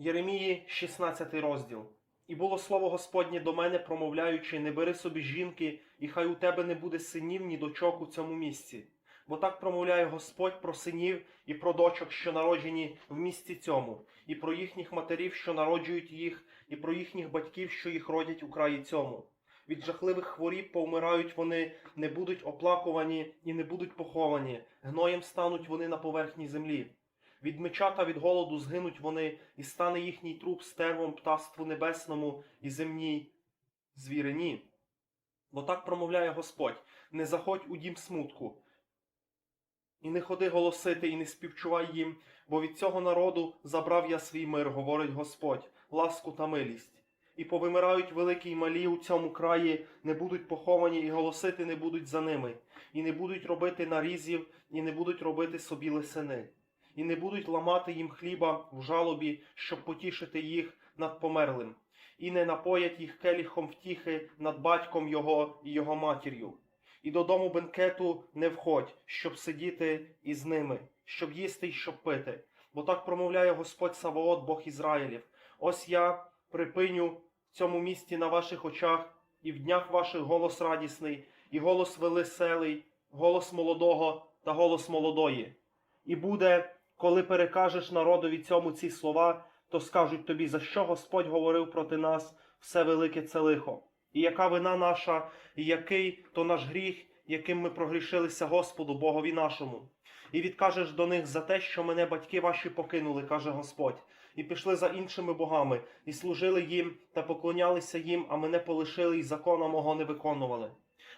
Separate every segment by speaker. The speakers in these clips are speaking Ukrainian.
Speaker 1: Єремії, 16 розділ. І було слово Господнє до мене, промовляючи: не бери собі жінки, і хай у тебе не буде синів ні дочок у цьому місці. Бо так промовляє Господь про синів і про дочок, що народжені в місті цьому, і про їхніх матерів, що народжують їх, і про їхніх батьків, що їх родять у краї цьому. Від жахливих хворіб повмирають вони, не будуть оплакувані і не будуть поховані, гноєм стануть вони на поверхні землі. Від меча та від голоду згинуть вони, і стане їхній труп стервом птаству небесному і земній звірині. Бо так промовляє Господь: не заходь у дім смутку, і не ходи голосити, і не співчувай їм, бо від цього народу забрав я свій мир, говорить Господь, ласку та милість. І повимирають великі й малі у цьому краї, не будуть поховані, і голосити не будуть за ними, і не будуть робити нарізів, і не будуть робити собі лисини і не будуть ламати їм хліба в жалобі, щоб потішити їх над померлим, і не напоять їх келіхом втіхи над батьком його і його матір'ю. І додому бенкету не входь, щоб сидіти із ними, щоб їсти й щоб пити. Бо так промовляє Господь Саваот, Бог Ізраїлів. Ось я припиню в цьому місті на ваших очах, і в днях ваших голос радісний, і голос веселий, голос молодого та голос молодої. І буде, коли перекажеш народові цьому ці слова, то скажуть тобі, за що Господь говорив проти нас все велике це лихо, і яка вина наша, і який то наш гріх, яким ми прогрішилися Господу, Богові нашому. І відкажеш до них за те, що мене батьки ваші покинули, каже Господь, і пішли за іншими богами, і служили їм та поклонялися їм, а мене полишили, і закона мого не виконували.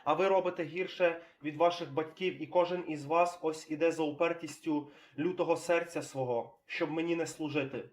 Speaker 1: А ви робите гірше від ваших батьків, і кожен із вас ось іде за упертістю лютого серця свого, щоб мені не служити.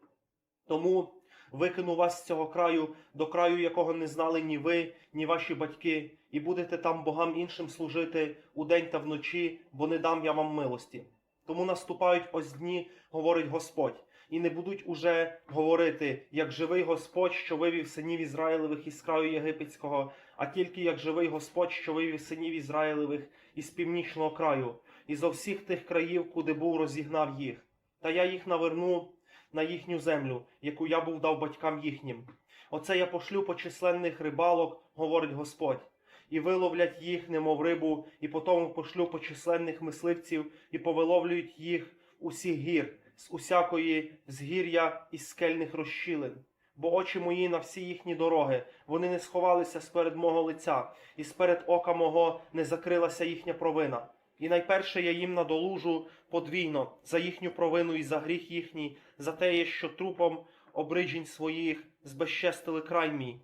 Speaker 1: Тому викину вас з цього краю, до краю, якого не знали ні ви, ні ваші батьки, і будете там богам іншим служити удень та вночі, бо не дам я вам милості. Тому наступають ось дні, говорить Господь, і не будуть уже говорити, як живий Господь, що вивів синів Ізраїлевих із краю єгипетського, а тільки як живий Господь, що вивів синів Ізраїлевих із північного краю, і зо всіх тих країв, куди був розігнав їх. Та я їх наверну на їхню землю, яку я був дав батькам їхнім. Оце я пошлю по численних рибалок, говорить Господь, і виловлять їх, немов рибу, і потому пошлю по численних мисливців, і повиловлюють їх усіх гір, з усякої згір'я і скельних розщілин. Бо очі мої на всі їхні дороги, вони не сховалися сперед мого лиця, і сперед ока мого не закрилася їхня провина. І найперше я їм надолужу подвійно за їхню провину і за гріх їхній, за те, що трупом обриджень своїх збезчестили край мій,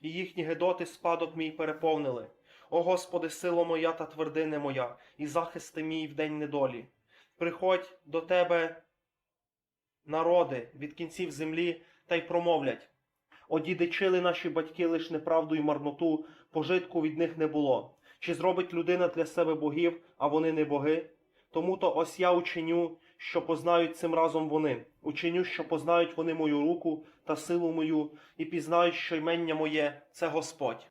Speaker 1: і їхні гедоти спадок мій переповнили. О Господи, сила моя та твердине моя, і захисти мій в день недолі. Приходь до Тебе, народи, від кінців землі, та й промовлять. Одідичили наші батьки лиш неправду і марноту, пожитку від них не було. Чи зробить людина для себе богів, а вони не боги? Тому то ось я учиню, що познають цим разом вони, учиню, що познають вони мою руку та силу мою, і пізнають, що ймення моє це Господь.